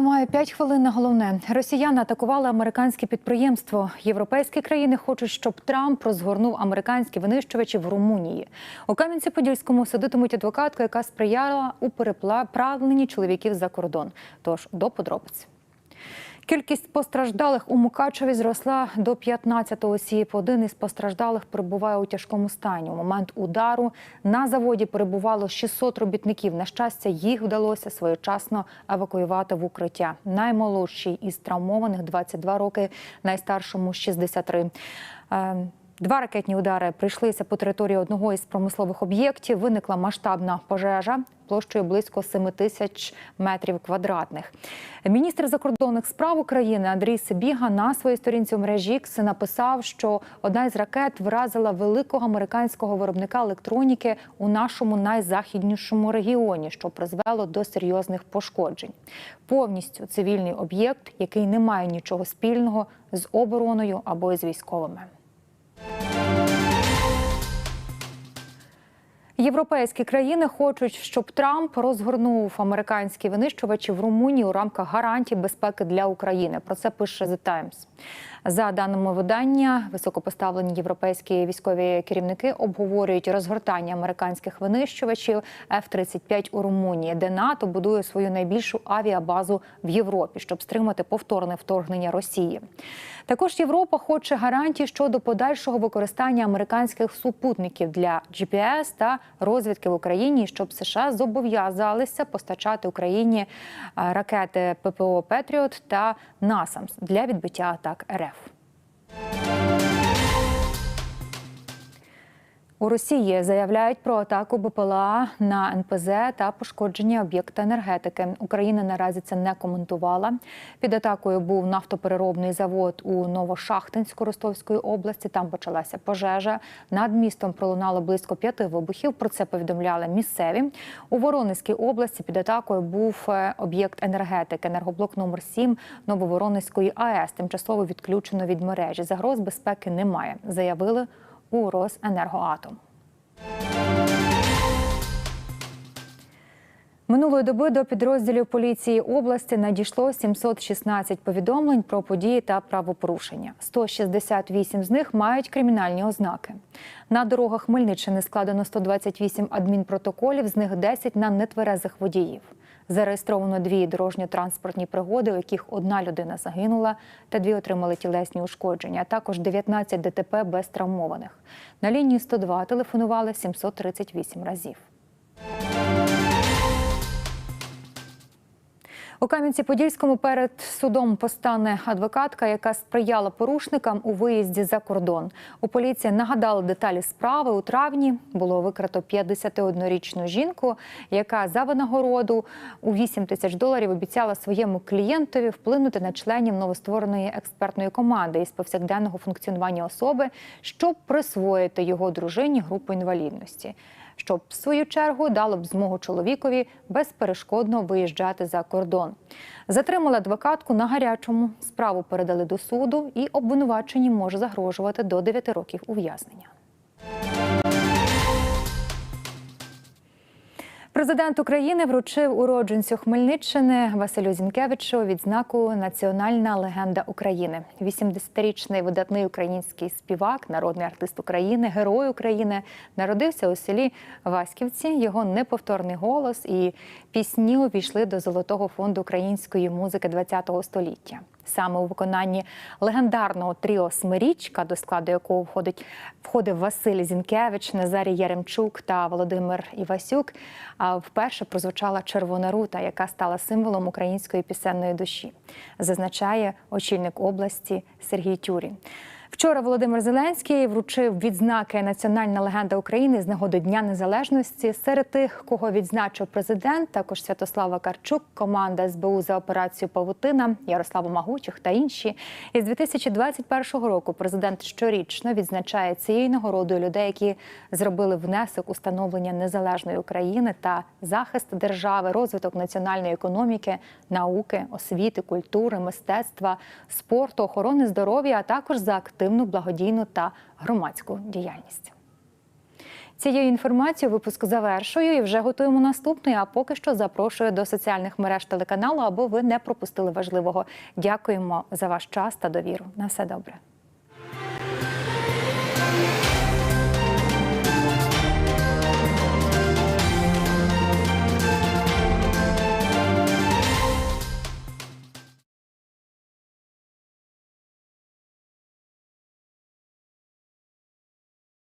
має 5 хвилин на головне. Росіяни атакували американське підприємство. Європейські країни хочуть, щоб Трамп розгорнув американські винищувачі в Румунії. У Кам'янці-Подільському сидитимуть адвокатку, яка сприяла у переправленні чоловіків за кордон. Тож до подробиць. Кількість постраждалих у Мукачеві зросла до 15 осіб. Один із постраждалих перебуває у тяжкому стані. У момент удару на заводі перебувало 600 робітників. На щастя, їх вдалося своєчасно евакуювати в укриття. Наймолодший із травмованих 22 роки, найстаршому 63. Два ракетні удари прийшлися по території одного із промислових об'єктів. Виникла масштабна пожежа площею близько 7 тисяч метрів квадратних. Міністр закордонних справ України Андрій Сибіга на своїй сторінці у мережі X написав, що одна із ракет вразила великого американського виробника електроніки у нашому найзахіднішому регіоні, що призвело до серйозних пошкоджень. Повністю цивільний об'єкт, який не має нічого спільного з обороною або з військовими. Європейські країни хочуть, щоб Трамп розгорнув американські винищувачі в Румунії у рамках гарантій безпеки для України. Про це пише The Times. За даними видання, високопоставлені європейські військові керівники обговорюють розгортання американських винищувачів F-35 у Румунії, де НАТО будує свою найбільшу авіабазу в Європі, щоб стримати повторне вторгнення Росії. Також Європа хоче гарантій щодо подальшого використання американських супутників для GPS та розвідки в Україні, щоб США зобов'язалися постачати Україні ракети ППО Петріот та НАСАМС для відбиття атак РФ. У Росії заявляють про атаку БПЛА на НПЗ та пошкодження об'єкта енергетики. Україна наразі це не коментувала. Під атакою був нафтопереробний завод у Новошахтинську Ростовської області. Там почалася пожежа. Над містом пролунало близько п'яти вибухів. Про це повідомляли місцеві. У Воронезькій області під атакою був об'єкт енергетики. Енергоблок номер 7 Нововоронезької АЕС. Тимчасово відключено від мережі. Загроз безпеки немає. Заявили у Росенергоатом. Минулої доби до підрозділів поліції області надійшло 716 повідомлень про події та правопорушення. 168 з них мають кримінальні ознаки. На дорогах Хмельниччини складено 128 адмінпротоколів, з них 10 на нетверезих водіїв. Зареєстровано дві дорожньо-транспортні пригоди, у яких одна людина загинула, та дві отримали тілесні ушкодження. а Також 19 ДТП без травмованих. На лінії 102 телефонували 738 разів. У Кам'янці-Подільському перед судом постане адвокатка, яка сприяла порушникам у виїзді за кордон. У поліції нагадали деталі справи. У травні було викрито 51-річну жінку, яка за винагороду у 8 тисяч доларів обіцяла своєму клієнтові вплинути на членів новоствореної експертної команди із повсякденного функціонування особи, щоб присвоїти його дружині групу інвалідності що в свою чергу дало б змогу чоловікові безперешкодно виїжджати за кордон. Затримали адвокатку на гарячому. Справу передали до суду, і обвинуваченні може загрожувати до 9 років ув'язнення. Президент України вручив уродженцю Хмельниччини Василю Зінкевичу відзнаку Національна легенда України. 80-річний видатний український співак, народний артист України, герой України, народився у селі Васьківці. Його неповторний голос і пісні увійшли до золотого фонду української музики ХХ століття. Саме у виконанні легендарного тріо Смирічка, до складу якого входить входив Василь Зінкевич, Назарій Яремчук та Володимир Івасюк. вперше прозвучала червона рута, яка стала символом української пісенної душі, зазначає очільник області Сергій Тюрін. Вчора Володимир Зеленський вручив відзнаки Національна легенда України з нагоди Дня Незалежності. Серед тих, кого відзначив президент, також Святослава Карчук, команда СБУ за операцію Павутина, Ярослава Магучих та інші. Із 2021 року президент щорічно відзначає цією нагородою людей, які зробили внесок у становлення незалежної України та захист держави, розвиток національної економіки, науки, освіти, культури, мистецтва, спорту, охорони здоров'я, а також за активність активну благодійну та громадську діяльність. Цією інформацією випуск завершую і вже готуємо наступний. А поки що запрошую до соціальних мереж телеканалу, аби ви не пропустили важливого. Дякуємо за ваш час та довіру. На все добре.